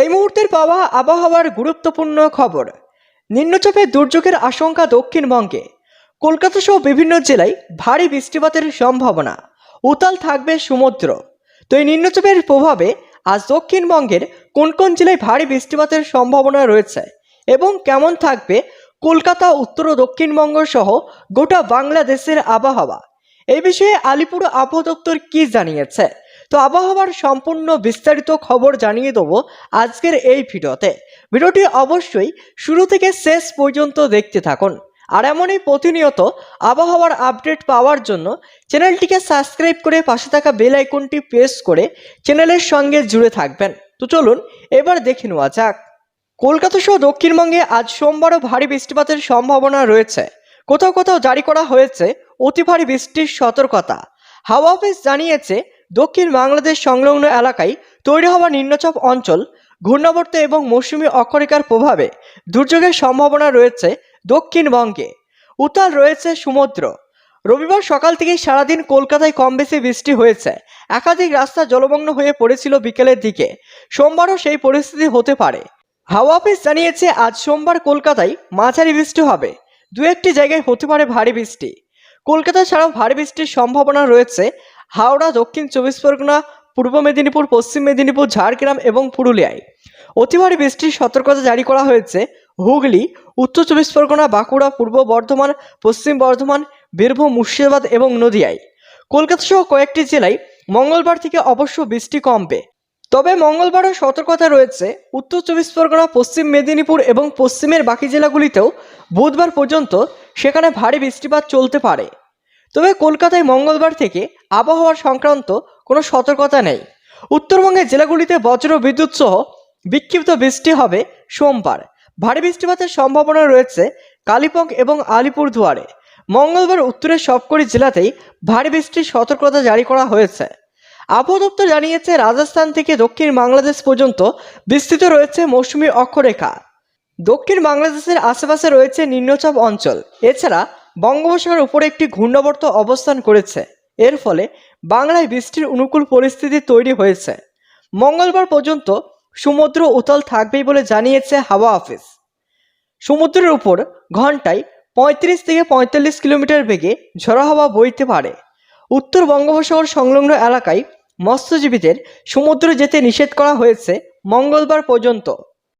এই মুহূর্তের পাওয়া আবহাওয়ার গুরুত্বপূর্ণ খবর। নিম্নচাপের দুর্যোগের আশঙ্কা দক্ষিণবঙ্গে। কলকাতা সহ বিভিন্ন জেলায় ভারী বৃষ্টিপাতের সম্ভাবনা। উতাল থাকবে সমুদ্র। তো এই নিম্নচাপের প্রভাবে আজ দক্ষিণবঙ্গের কোন কোন জেলায় ভারী বৃষ্টিপাতের সম্ভাবনা রয়েছে এবং কেমন থাকবে কলকাতা, উত্তর ও দক্ষিণবঙ্গ সহ গোটা বাংলাদেশের আবহাওয়া? এই বিষয়ে আলিপুর আবহাওয়া দপ্তর কি জানিয়েছে? তো আবহাওয়ার সম্পূর্ণ বিস্তারিত খবর জানিয়ে দেবো আজকের এই ভিডিওতে। ভিডিওটি অবশ্যই শুরু থেকে শেষ পর্যন্ত দেখতে থাকুন। আর এমনই প্রতিনিয়ত আবহাওয়ার আপডেট পাওয়ার জন্য চ্যানেলটিকে সাবস্ক্রাইব করে পাশে থাকা বেল আইকনটি প্রেস করে চ্যানেলের সঙ্গে জুড়ে থাকবেন। তো চলুন এবার দেখে নেওয়া যাক। কলকাতা সহ দক্ষিণবঙ্গে আজ সোমবারও ভারী বৃষ্টিপাতের সম্ভাবনা রয়েছে। কোথাও কোথাও জারি করা হয়েছে অতি ভারী বৃষ্টির সতর্কতা। হাওয়া অফিস জানিয়েছে দক্ষিণ বাংলাদেশ সংলগ্ন এলাকায় তৈরি হওয়া নিম্নচাপ অঞ্চল, ঘূর্ণাবর্ত এবং মৌসুমী অক্ষরেখার প্রভাবে দুর্যোগের সম্ভাবনা রয়েছে দক্ষিণবঙ্গে। উতাল রয়েছে সমুদ্র। রবিবার সকাল থেকেই সারাদিন কলকাতায় কম বেশি বৃষ্টি হয়েছে। একাধিক রাস্তা জলমগ্ন হয়ে পড়েছিল বিকেলের দিকে। সোমবারও সেই পরিস্থিতি হতে পারে। হাওয়া অফিস জানিয়েছে, আজ সোমবার কলকাতায় মাঝারি বৃষ্টি হবে। দু একটি জায়গায় হতে পারে ভারী বৃষ্টি। কলকাতা ছাড়াও ভারী বৃষ্টির সম্ভাবনা রয়েছে হাওড়া, দক্ষিণ চব্বিশ পরগনা, পূর্ব মেদিনীপুর, পশ্চিম মেদিনীপুর, ঝাড়গ্রাম এবং পুরুলিয়ায়। অতি ভারী বৃষ্টির সতর্কতা জারি করা হয়েছে হুগলি, উত্তর চব্বিশ পরগনা, বাঁকুড়া, পূর্ব বর্ধমান, পশ্চিম বর্ধমান, বীরভূম, মুর্শিদাবাদ এবং নদিয়ায়। কলকাতা সহ কয়েকটি জেলায় মঙ্গলবার থেকে অবশ্য বৃষ্টি কমবে। তবে মঙ্গলবারও সতর্কতা রয়েছে উত্তর চব্বিশ পরগনা, পশ্চিম মেদিনীপুর এবং পশ্চিমের বাকি জেলাগুলিতেও বুধবার পর্যন্ত সেখানে ভারী বৃষ্টিপাত চলতে পারে। তবে কলকাতায় মঙ্গলবার থেকে আবহাওয়ার সংক্রান্ত কোনো সতর্কতা নেই। উত্তরবঙ্গের জেলাগুলিতে বজ্র বিদ্যুৎ সহ বিক্ষিপ্ত বৃষ্টি হবে সোমবার। ভারী বৃষ্টিপাতের সম্ভাবনা রয়েছে কালিম্পং এবং আলিপুরদুয়ারে। মঙ্গলবার উত্তরের সবকটি জেলাতেই ভারী বৃষ্টির সতর্কতা জারি করা হয়েছে। আবহাওয়া দপ্তর জানিয়েছে, রাজস্থান থেকে দক্ষিণ বাংলাদেশ পর্যন্ত বিস্তৃত রয়েছে মৌসুমী অক্ষরেখা। দক্ষিণ বাংলাদেশের আশেপাশে রয়েছে নিম্নচাপ অঞ্চল। এছাড়া বঙ্গোপসাগর উপরে একটি ঘূর্ণাবর্ত অবস্থান করেছে। এর ফলে বাংলায় বৃষ্টির অনুকূল পরিস্থিতি তৈরি হয়েছে। মঙ্গলবার পর্যন্ত সমুদ্র উতল থাকবেই বলে জানিয়েছে হাওয়া অফিস। সমুদ্রের উপর ঘন্টায় পঁয়ত্রিশ থেকে পঁয়তাল্লিশ কিলোমিটার বেগে ঝড়ো হাওয়া বইতে পারে। উত্তর বঙ্গোপসাগর সংলগ্ন এলাকায় মৎস্যজীবীদের সমুদ্রে যেতে নিষেধ করা হয়েছে মঙ্গলবার পর্যন্ত।